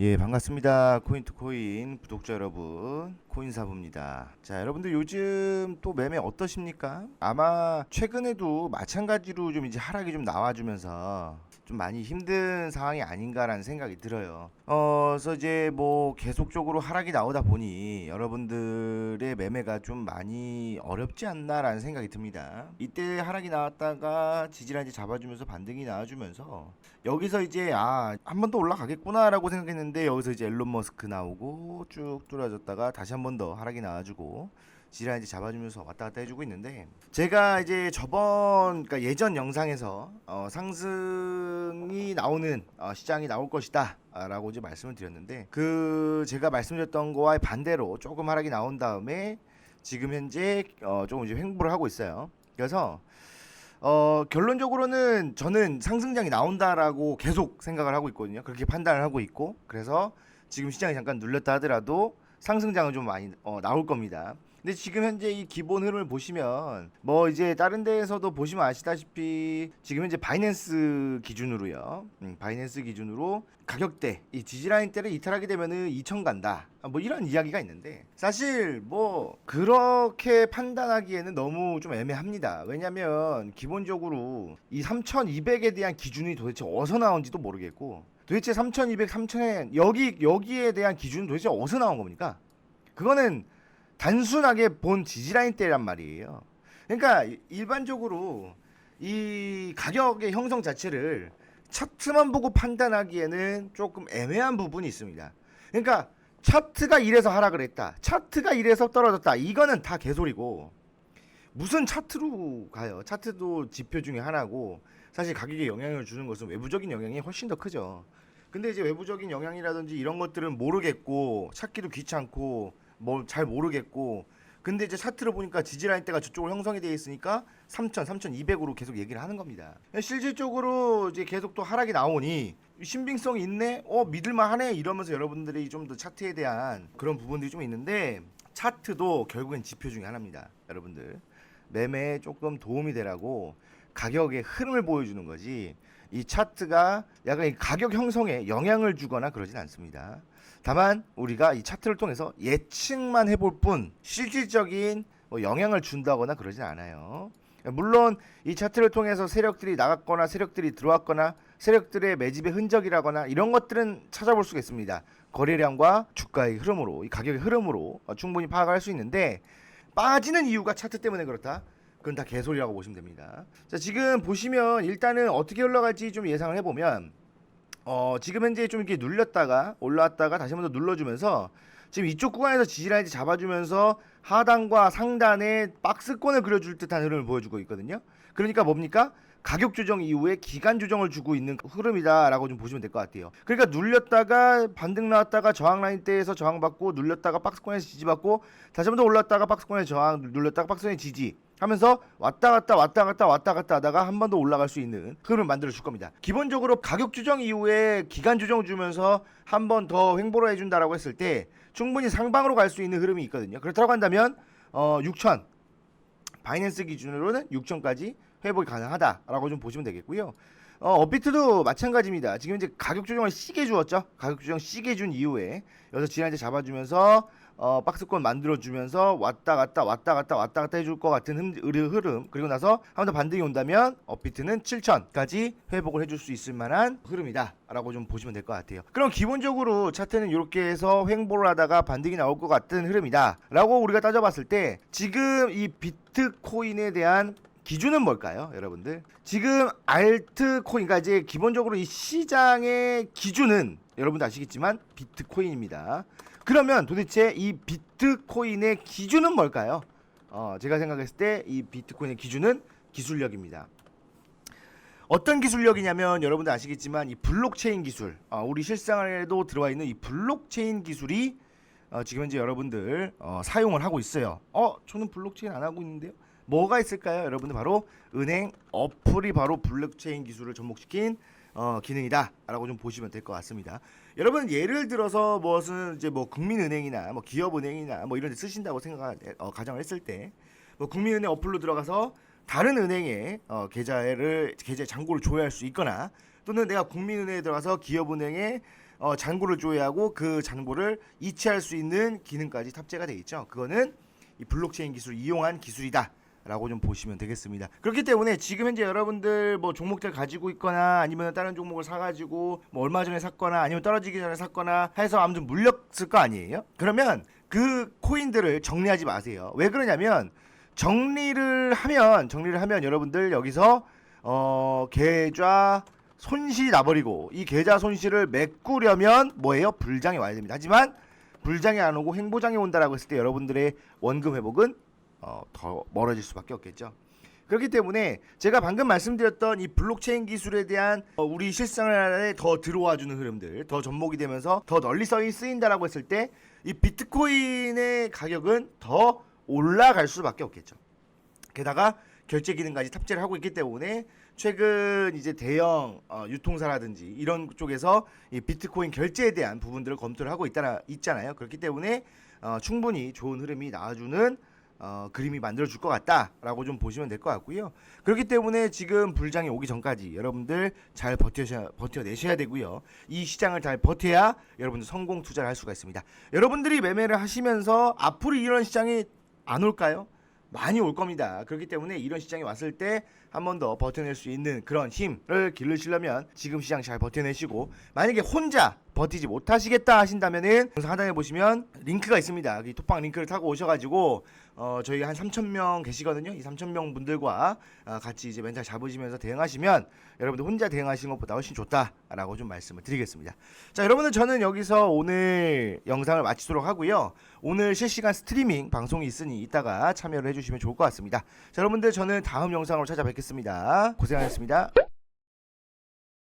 예, 반갑습니다. 코인 투 코인 구독자 여러분, 코인사부입니다. 자, 여러분들 요즘 또 매매 어떠십니까? 아마 최근에도 마찬가지로 좀 이제 하락이 좀 나와주면서 좀 많이 힘든 상황이 아닌가라는 생각이 들어요. 어, 그래서 이제 뭐 계속적으로 하락이 나오다 보니 여러분들의 매매가 좀 많이 어렵지 않나라는 생각이 듭니다. 이때 하락이 나왔다가 지지난지 잡아주면서 반등이 나와주면서 여기서 이제 아 한 번 더 올라가겠구나라고 생각했는데 여기서 이제 앨런 머스크 나오고 쭉 뚫어졌다가 다시 한번 더 하락이 나와주고 지지난지 잡아주면서 왔다 갔다 해주고 있는데 제가 이제 저번 그러니까 예전 영상에서 어, 상승이 나오는 어, 시장이 나올 것이다. 라고 이제 말씀을 드렸는데 그 제가 말씀드렸던 거와 반대로 조금 하락이 나온 다음에 지금 현재 어 조금 이제 횡보를 하고 있어요. 그래서 어 결론적으로는 저는 상승장이 나온다라고 계속 생각을 하고 있거든요. 그렇게 판단을 하고 있고 그래서 지금 시장이 잠깐 눌렸다 하더라도 상승장은 좀 많이 어, 나올 겁니다. 근데 지금 현재 이 기본 흐름을 보시면 뭐 이제 다른 데에서도 보시면 아시다시피 지금 현재 바이낸스 기준으로요. 음, 바이낸스 기준으로 가격대 이 지지라인 대를 이탈하게 되면은 2천 간다. 아, 뭐 이런 이야기가 있는데 사실 뭐 그렇게 판단하기에는 너무 좀 애매합니다. 왜냐면 기본적으로 이 3,200에 대한 기준이 도대체 어디서 나온지도 모르겠고 도대체 3,200, 3,000엔 여기 여기에 대한 기준은 도대체 어디서 나온 겁니까? 그거는 단순하게 본 지지라인 때란 말이에요. 그러니까 이- 일반적으로 이 가격의 형성 자체를 차트만 보고 판단하기에는 조금 애매한 부분이 있습니다. 그러니까 차트가 이래서 하락을 했다. 차트가 이래서 떨어졌다. 이거는 다 개소리고 무슨 차트로 가요? 차트도 지표 중에 하나고 사실 가격에 영향을 주는 것은 외부적인 영향이 훨씬 더 크죠. 근데 이제 외부적인 영향이라든지 이런 것들은 모르겠고 찾기도 귀찮고 뭐잘 모르겠고 근데 이제 차트를 보니까 지지라인 대가 저쪽으로 형성이 되어 있으니까 3,000, 3,200으로 계속 얘기를 하는 겁니다. 실질적으로 이제 계속 또 하락이 나오니 신빙성이 있네, 어 믿을만 하네 이러면서 여러분들이 좀 더 차트에 대한 그런 부분들이 좀 있는데 차트도 결국엔 지표 중에 하나입니다, 여러분들. 매매에 조금 도움이 되라고 가격의 흐름을 보여주는 거지 이 차트가 약간 이 가격 형성에 영향을 주거나 그러진 않습니다. 다만 우리가 이 차트를 통해서 예측만 해볼 뿐 실질적인 뭐 영향을 준다거나 그러진 않아요. 물론 이 차트를 통해서 세력들이 나갔거나 세력들이 들어왔거나 세력들의 매집의 흔적이라거나 이런 것들은 찾아볼 수가 있습니다. 거래량과 주가의 흐름으로 이 가격의 흐름으로 어, 충분히 파악할 수 있는데 빠지는 이유가 차트 때문에 그렇다. 그건 다 개소리라고 보시면 됩니다. 자, 지금 보시면 일단은 어떻게 올라갈지 좀 예상을 해보면 어, 지금 현재 좀 이렇게 눌렸다가 올라왔다가 다시 한번 더 눌러주면서 지금 이쪽 구간에서 지지라인지 잡아주면서 하단과 상단에 박스권을 그려줄 듯한 흐름을 보여주고 있거든요. 그러니까 뭡니까? 가격 조정 이후에 기간 조정을 주고 있는 흐름이다라고 좀 보시면 될 것 같아요. 그러니까 눌렸다가 반등 나왔다가 저항 라인 대에서 저항 받고 눌렸다가 박스권에서 지지 받고 다시 한번 더 올랐다가 박스권에서 저항 눌렸다가 박스권에 지지 하면서 왔다 갔다 왔다 갔다 왔다 갔다 하다가 한 번 더 올라갈 수 있는 흐름을 만들어 줄 겁니다. 기본적으로 가격 조정 이후에 기간 조정 주면서 한 번 더 횡보를 해준다라고 했을 때 충분히 상방으로 갈 수 있는 흐름이 있거든요. 그렇다고 한다면 어 6천 바이낸스 기준으로는 6천까지 회복이 가능하다라고 좀 보시면 되겠고요. 어, 업비트도 마찬가지입니다. 지금 이제 가격 조정을 시게 주었죠. 가격 조정 시게 준 이후에 여기서 지난주 잡아주면서 어, 박스권 만들어주면서 왔다 갔다 왔다 갔다 왔다 갔다 해줄 것 같은 흐름 그리고 나서 한 번 더 반등이 온다면 업비트는 7천까지 회복을 해줄 수 있을 만한 흐름이다 라고 좀 보시면 될 것 같아요 그럼 기본적으로 차트는 이렇게 해서 횡보를 하다가 반등이 나올 것 같은 흐름이다 라고 우리가 따져봤을 때 지금 이 비트코인에 대한 기준은 뭘까요, 여러분들? 지금 알트코인, 그러니까 이제 기본적으로 이 시장의 기준은 여러분도 아시겠지만 비트코인입니다. 그러면 도대체 이 비트코인의 기준은 뭘까요? 어, 제가 생각했을 때 이 비트코인의 기준은 기술력입니다. 어떤 기술력이냐면 여러분들 아시겠지만 이 블록체인 기술, 어, 우리 실생활에도 들어와 있는 이 블록체인 기술이 어, 지금 현재 여러분들 어, 사용을 하고 있어요. 어, 저는 블록체인 안 하고 있는데요. 뭐가 있을까요? 여러분들 바로 은행 어플이 바로 블록체인 기술을 접목시킨 어, 기능이다라고 좀 보시면 될 것 같습니다. 여러분 예를 들어서 무엇은 이제 뭐 국민은행이나 뭐 기업은행이나 뭐 이런 데 쓰신다고 생각 어, 가정을 했을 때 뭐 국민은행 어플로 들어가서 다른 은행에 어, 계좌를 계좌 잔고를 조회할 수 있거나 또는 내가 국민은행에 들어가서 기업은행에 어, 잔고를 조회하고 그 잔고를 이체할 수 있는 기능까지 탑재가 되어 있죠. 그거는 이 블록체인 기술을 이용한 기술이다. 라고 좀 보시면 되겠습니다. 그렇기 때문에 지금 현재 여러분들 뭐 종목들 가지고 있거나 아니면 다른 종목을 사가지고 뭐 얼마 전에 샀거나 아니면 떨어지기 전에 샀거나 해서 아무튼 물렸을 거 아니에요? 그러면 그 코인들을 정리하지 마세요. 왜 그러냐면 정리를 하면 정리를 하면 여러분들 여기서 어 계좌 손실이 나버리고 이 계좌 손실을 메꾸려면 뭐예요? 불장이 와야 됩니다. 하지만 불장이 안 오고 행보장이 온다라고 했을 때 여러분들의 원금 회복은 어, 더 멀어질 수밖에 없겠죠. 그렇기 때문에 제가 방금 말씀드렸던 이 블록체인 기술에 대한 어, 우리 실생활에 더 들어와 주는 흐름들, 더 접목이 되면서 더 널리 써 쓰인다라고 했을 때 이 비트코인의 가격은 더 올라갈 수밖에 없겠죠. 게다가 결제 기능까지 탑재를 하고 있기 때문에 최근 이제 대형 어, 유통사라든지 이런 쪽에서 이 비트코인 결제에 대한 부분들을 검토를 하고 있다 있잖아요. 그렇기 때문에 어, 충분히 좋은 흐름이 나와주는 어, 그림이 만들어줄 것 같다라고 좀 보시면 될 것 같고요. 그렇기 때문에 지금 불장이 오기 전까지 여러분들 잘 버텨 버텨내셔야 되고요. 이 시장을 잘 버텨야 여러분들 성공 투자를 할 수가 있습니다. 여러분들이 매매를 하시면서 앞으로 이런 시장이 안 올까요? 많이 올 겁니다. 그렇기 때문에 이런 시장이 왔을 때 한 번 더 버텨낼 수 있는 그런 힘을 기르시려면 지금 시장 잘 버텨내시고 만약에 혼자 버티지 못하시겠다 하신다면은 영상 하단에 보시면 링크가 있습니다. 이 톡방 링크를 타고 오셔가지고 어 저희 한 3천 명 계시거든요. 이 3천 명 분들과 어, 같이 이제 멘탈 잡으시면서 대응하시면 여러분들 혼자 대응하시는 것보다 훨씬 좋다라고 좀 말씀을 드리겠습니다. 자 여러분들 저는 여기서 오늘 영상을 마치도록 하고요. 오늘 실시간 스트리밍 방송이 있으니 이따가 참여를 해주시면 좋을 것 같습니다. 자 여러분들 저는 다음 영상으로 찾아뵙겠습니다. 고생하셨습니다.